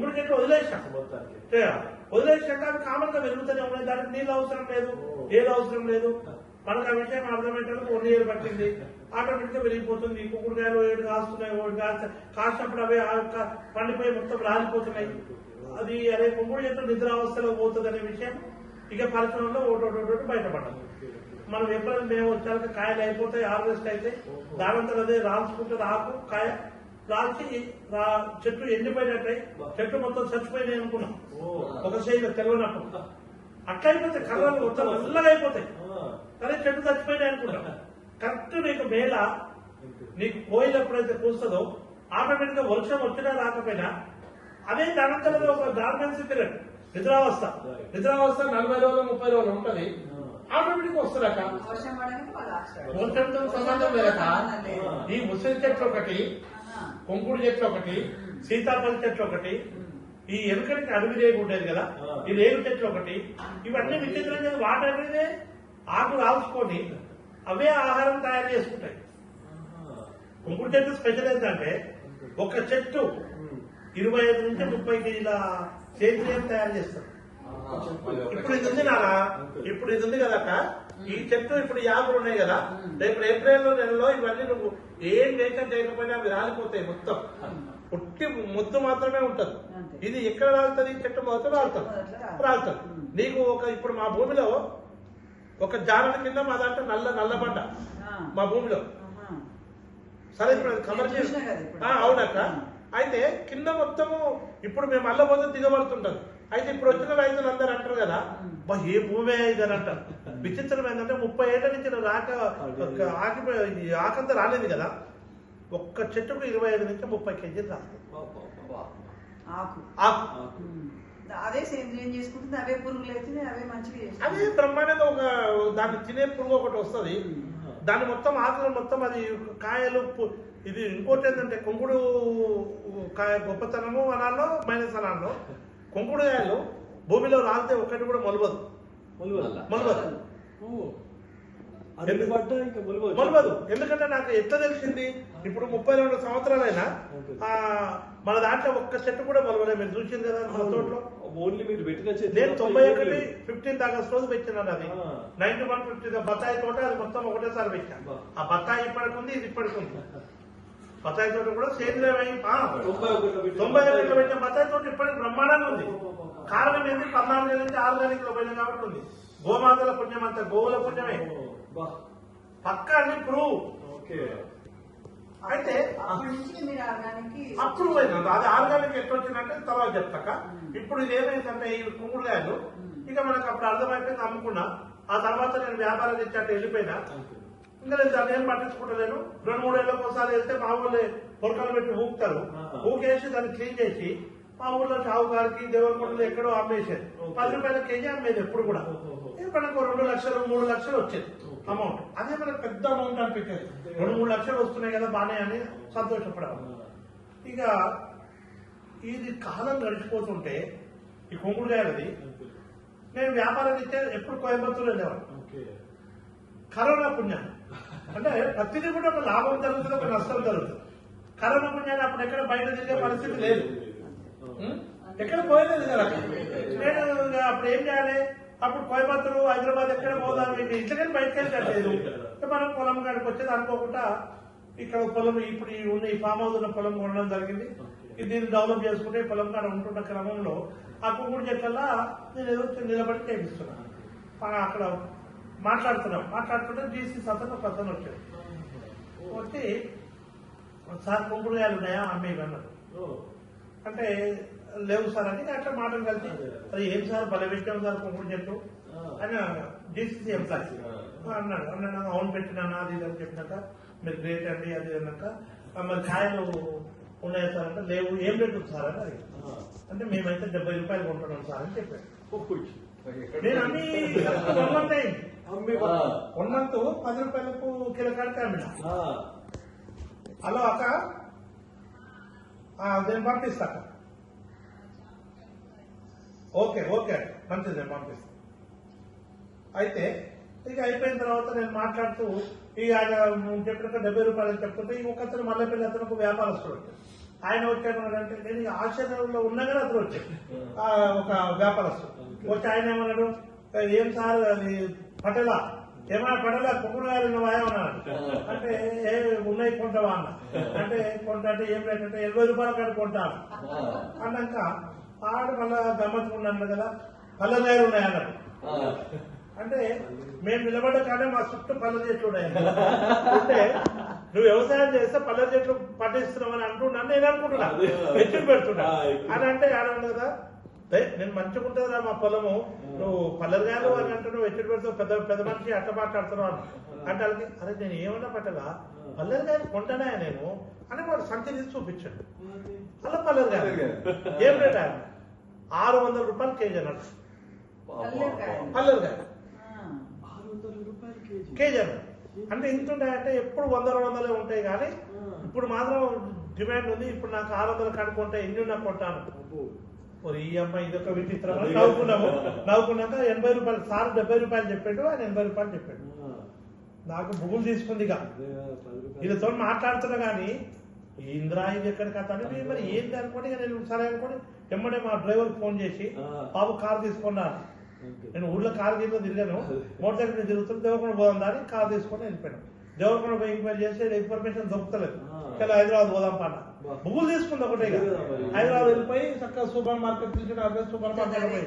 కుంకుడు చెట్లు వదిలేసాం మొత్తానికి. వదిలేసాక అవి కామన్గా పెరుగుతూనే ఉన్నాయి. దానికి నీళ్ళు అవసరం లేదు. ఏది అవసరం లేదు. మనకు ఆ విషయం అర్థమయ్యేటప్పుడు వన్ ఇయర్ పట్టింది. ఆటోమేటిక్గా పెరిగిపోతుంది. కుక్కుడుకాయలు ఏడు కాస్తున్నాయి ఒకటి కాస్త కాసినప్పుడు అవే ఆ యొక్క పండిపోయి మొత్తం రాలిపోతున్నాయి. అది అదే కుంకుడు చెట్టు నిద్రావస్థలో పోతుంది అనే విషయం ఇక పరిశ్రమలో ఒకటి ఒకటి ఒకటి బయటపడ్డది మనం ఎప్పుడైనా మేము వచ్చాక కాయలు అయిపోతాయి హార్వెస్ట్ అయితే దానంతా అదే రాల్చుకుంటే ఆకు కాయ రాల్చి రా- చెట్టు ఎండిపోయినట్టయి చెట్టు మొత్తం చచ్చిపోయినాయి అనుకున్నాం. ఒక సైడ్ తెలవనప్పుడు అట్లా అయిపోతాయి కలర్లు మొత్తం నల్లగా అయిపోతాయి. అదే చెట్టు చచ్చిపోయినాయి అనుకుంటాం. కరెక్ట్ నీకు మేళ నీకు కోయిల్ ఎప్పుడైతే కూస్తుందో ఆటోమేటిక్గా వర్షం వచ్చినా రాకపోయినా అదే దానంతలో ఒక డార్మెన్సీ పీరియడ్ నిద్రావస్థ. నిద్రావస్థ నలభై రోజులు ముప్పై రోజులు ఉంటది. ఆటోమేటిక్ ఆస్తారు. వర్షంతో సంబంధం లేదు. ఈ ముసలి చెట్లు ఒకటి. కొంకుడు చెట్లు ఒకటి సీతాఫల చెట్లు ఒకటి ఈ ఎలుకడికి అడవి రేగు ఉండేది కదా. ఈ రేగు చెట్లు ఒకటి ఇవన్నీ విచిత్రంగా వాటర్నే ఆకు రాల్చుకొని అవే ఆహారం తయారు చేసుకుంటాయి. కుంకుడు చెట్టు స్పెషల్ ఏంటంటే ఒక చెట్టు ఇరవై ఐదు నుంచి ముప్పై కేజీల సేంద్రియం తయారు చేస్తారు. ఇప్పుడు ఇది ఉంది నానా ఇప్పుడు ఇది ఉంది కదా ఈ చెట్టు ఇప్పుడు యాభై ఉన్నాయి కదా రేపు ఏప్రిల్ నెలలో ఇవన్నీ నువ్వు ఏం చేసినా చేయకపోయినా అవి రాలిపోతాయి మొత్తం. పుట్టి ముద్దు మాత్రమే ఉంటది. ఇది ఎక్కడ రాలుతుంది? చెట్టు మొత్తం రాలుతుంది. రాలుతుంది. నీకు ఒక ఇప్పుడు మా భూమిలో ఒక జానల కింద మా దాంట్లో నల్ల నల్లబడ్డ. మా భూమిలో. సరే ఇప్పుడు కమర్షియల్. అవునక్క. అయితే కింద మొత్తము ఇప్పుడు మేము అల్ల పోతే దిగబడుతుంటది. అయితే ఇప్పుడు వచ్చిన రైతులు అందరూ అంటారు కదా. బా ఏ భూమే ఇది అని అంటారు. విచిత్రం ఏంటంటే ముప్పై ఏళ్ళ నుంచి రాక ఆకి ఆకంతా రాలేదు కదా. ఒక్క చెట్టుకు ఇరవై ఐదు నుంచి ముప్పై కేజీలు రాస్తుంది ఆకు. ఆకు. ఉమ్. అదే సేంద్రియం చేసుకుంటుంది అవే పురుగులు అవుతుంది అవే మంచిగా అది బ్రహ్మాండంగా ఒక దాన్ని తినే పురుగు ఒకటి వస్తుంది. దాని మొత్తం ఆకులు మొత్తం అది కాయలు ఇది ఇంకోటి ఏంటంటే కొంగుడు కాయ గొప్పతనము అనాలో మైనస్ అనాలో కొంగుడు కాయలు భూమిలో రాలితే ఒక్కటి కూడా మొలవదు. మొలవదు. మొలవదు. ఎందుకంటే నాకు ఎట్లా తెలిసింది? ఇప్పుడు ముప్పై రెండు సంవత్సరాలైనా మన దాంట్లో ఒక్క చెట్టు కూడా మొలవలే మీరు చూసింది కదా మన తోటలో. ఓన్లీ మీరు పెట్టిన నేను తొంభై ఒకటి. ఫిఫ్టీన్త్ ఆగస్ట్ రోజు పెట్టినాను అది. నైన్టీ వన్ ఫిఫ్టీ బత్తాయి తోట అది మొత్తం ఒకటేసారి పెట్టాను. ఆ బత్తాయి ఇప్పటికి ఉంది ఇది ఇప్పటికి ఉంది. బత్తాయి తోట కూడా సేంద్రియం తొంభై ఒకటిలో పెట్టిన బత్తాయి తోట ఇప్పటికి బ్రహ్మాండంగా ఉంది. కారణం ఏంటి పద్నాలుగు నుంచి ఆర్గానిక్లో పోయినా కాబట్టి ఉంది. గోమాతల పుణ్యం అంతా గోవుల పుణ్యమే. పక్కా అని ప్రూవ్ ఓకే. అయితే అప్రూవ్ అయినది అది ఆర్గానిక్ ఎట్లా వచ్చిందంటే తర్వాత చెప్తాక. ఇప్పుడు ఇది ఏమైందంటే ఈ కుంగుడుగాయలు ఇక మనకు అప్పుడు అర్థమైపోయింది అమ్ముకున్నా. ఆ తర్వాత నేను వ్యాపారం తెచ్చాక వెళ్ళిపోయినా. ఇంకా నేను దాన్ని ఏం పట్టించుకుంటలేను. రెండు మూడు ఏళ్ళకి ఒకసారి వెళ్తే మా ఊళ్ళో పొరకలు పెట్టి ఊపుతారు. ఊకేసి దాన్ని క్లీన్ చేసి మా ఊళ్ళో షావు గారికి దేవరకొండలు ఎక్కడో అమ్మేసేది. పది రూపాయల కేజీ అమ్మేది ఎప్పుడు కూడా. మనకు రెండు లక్షలు మూడు లక్షలు వచ్చేది. అమౌంట్. అదే మనకు పెద్ద అమౌంట్ అనిపించేది. రెండు మూడు లక్షలు వస్తున్నాయి కదా బానే అని సంతోషపడాలి ఇక ఇది కాలం గడిచిపోతుంటే ఈ కొంగుడుగాయలది నేను వ్యాపారం ఇచ్చే ఎప్పుడు కోయంబత్తూరు వెళ్ళేవాడు ఓకే. కరోనా పుణ్యం అంటే ప్రతిదీ కూడా ఒక లాభం జరుగుతుంది ఒక నష్టం జరుగుతుంది. కరోనా పుణ్యాన్ని అప్పుడు ఎక్కడ బయట తిరిగే పరిస్థితి లేదు. ఎక్కడ పోయలేదు కదా నేను అప్పుడు ఏం చేయాలి? అప్పుడు కోయంబత్తూరు హైదరాబాద్ ఎక్కడ పోదాం ఏంటి ఇంట్లోకి బయటకు మనం పొలం కాడికి వచ్చేది అనుకోకుండా ఇక్కడ పొలం ఇప్పుడు ఈ ఉన్న ఈ ఫామ్ హౌస్ ఉన్న పొలం కొనడం జరిగింది. దీన్ని డెవలప్ చేసుకుంటే పొలం కాడ ఉంటున్న క్రమంలో ఆ కుంకుడు చెట్ల నేను ఏదో నిలబడి చేపిస్తున్నాను. అక్కడ మాట్లాడుతున్నాం. మాట్లాడుతుంటే జీసీ సతను ఒక అతను వచ్చాడు. వచ్చి సార్ కుంకుడుగాయలు ఉన్నాయా? అమ్మేవి అన్నారు అంటే లేవు సార్ అని అట్లా మాటలు కలిసి అది ఏం సార్? భలే పెట్టాం సార్ కుంకుడు చెట్టు అని డీసీసీ ఎంప్లాయ్ అన్నాడు. అన్నాడు. అవును పెట్టినానా అది ఇది అని చెప్పినాక మీరు గ్రేట్ అండి అది అన్నాక "ఆ, మరి కాయలు ఉన్నాయా సార్? అంటే లేవు ఏం ఉంది సార్? అని. అంటే మేమైతే డెబ్బై రూపాయలు కొంటున్నాం సార్ అని చెప్పాను నేను అన్ని వన్ మంత్ అయింది. One month. పది రూపాయలకు కిలో కాడికి అమ్మిన హలో అక్క నేను పంపిస్తా. Okay okay. మంచిది నేను పంపిస్తాను అయితే ఇక అయిపోయిన తర్వాత నేను మాట్లాడుతూ ఇక ఆయన చెప్పినాక డెబ్బై రూపాయలు ఒక అతను మల్లెపల్లి అతను ఒక వ్యాపారస్తుడు. ఆయన వచ్చాడు నేను ఆశ్చర్యంలో ఉన్నా కానీ అతను వచ్చాడు. ఒక వ్యాపారస్తు వచ్చి ఆయన ఏమన్నాడు ఏం సార్ అది పటేలా? ఏమన్నా పటేలా? కుక్కడు గారు ఏమన్నాడు అంటే ఏ ఉన్నాయి కొంటావా? అన్న. అంటే కొంట అంటే ఏం లేదంటే ఇరవై రూపాయల కాడ కొంటాను అన్నాక ఆడు మళ్ళా గమ్మత్తు ఉన్నాను కదా పళ్ళ దగ్గర ఉన్నాయి అన్నాడు. అంటే మేము నిలబడ్డ కానీ మా చుట్టూ పళ్ళ చెట్లు ఉన్నాయి అంటే నువ్వు వ్యవసాయం చేస్తే పళ్ళ చెట్లు పట్టిస్తున్నావు అని అంటున్నాను నేను అనుకుంటున్నా. వెచ్చులు పెడుతున్నా. అని అంటే ఆడను కదా? "ఏయ్, నేను మంచిగా ఉంటుందిరా మా పొలము. నువ్వు పల్లెలు గారు అని అంటే నువ్వు వెచ్చులు పెడుతావు పెద్ద పెద్ద మనిషి అట్ట మాట్లాడుతున్నావు అని. అంటే వాళ్ళకి అరే నేను ఏమన్నా పట్టలా? పల్లెలు గారు కొంటానా నేను. అని వాడు సంచి తీసి చూపించాడు. అలా పల్లెలు గారు ఏం రేట్ ఆయన ఆరు వందల రూపాయలు కేజీ అన్నాడు. కేజీ. కేజీ అన్నాడు. అంటే ఇంత ఉంటాయంటే ఎప్పుడు వందల వందలే ఉంటాయి కానీ ఇప్పుడు మాత్రం డిమాండ్ ఉంది. ఇప్పుడు నాకు ఆరు వందలు కనుక్కుంటే ఎన్ని నాకు కొంటాను. ఈ అమ్మాయి ఇదొక విచిత్రం. నవ్వుకున్నాము. నవ్వుకున్నాక ఎనభై రూపాయలు సార్ డెబ్బై రూపాయలు చెప్పాడు. ఆయన ఎనభై రూపాయలు చెప్పాడు. నాకు బుగులు తీసుకుంది. వీళ్ళతో మాట్లాడుతున్నా కానీ ఇంద్రా ఇది ఎక్కడ కథ అని మేము మరి ఏంటి అనుకోని ఇక నేను సరే అనుకోని వెంబడే మా డ్రైవర్ ఫోన్ చేసి. బాబు కారు తీసుకున్నాను. నేను ఊళ్ళో కారు గీలో తిరిగాను. మోటార్ సైకిల్ మీద తిరుగుతున్నా దేవరకొండ పోదాం దాని కారు తీసుకొని వెళ్ళిపోయాను. దేవరకొండ పోయి ఎంక్వైరీ చేస్తే ఇన్ఫర్మేషన్ దొరుకుతలేదు. ఇలా హైదరాబాద్ పోదాం పాట. బా. బుగులు తీసుకుంది ఒకటే. హైదరాబాద్ వెళ్ళిపోయి చక్కగా సూపర్ మార్కెట్ తీసుకుని సూపర్ మార్కెట్ పోయి.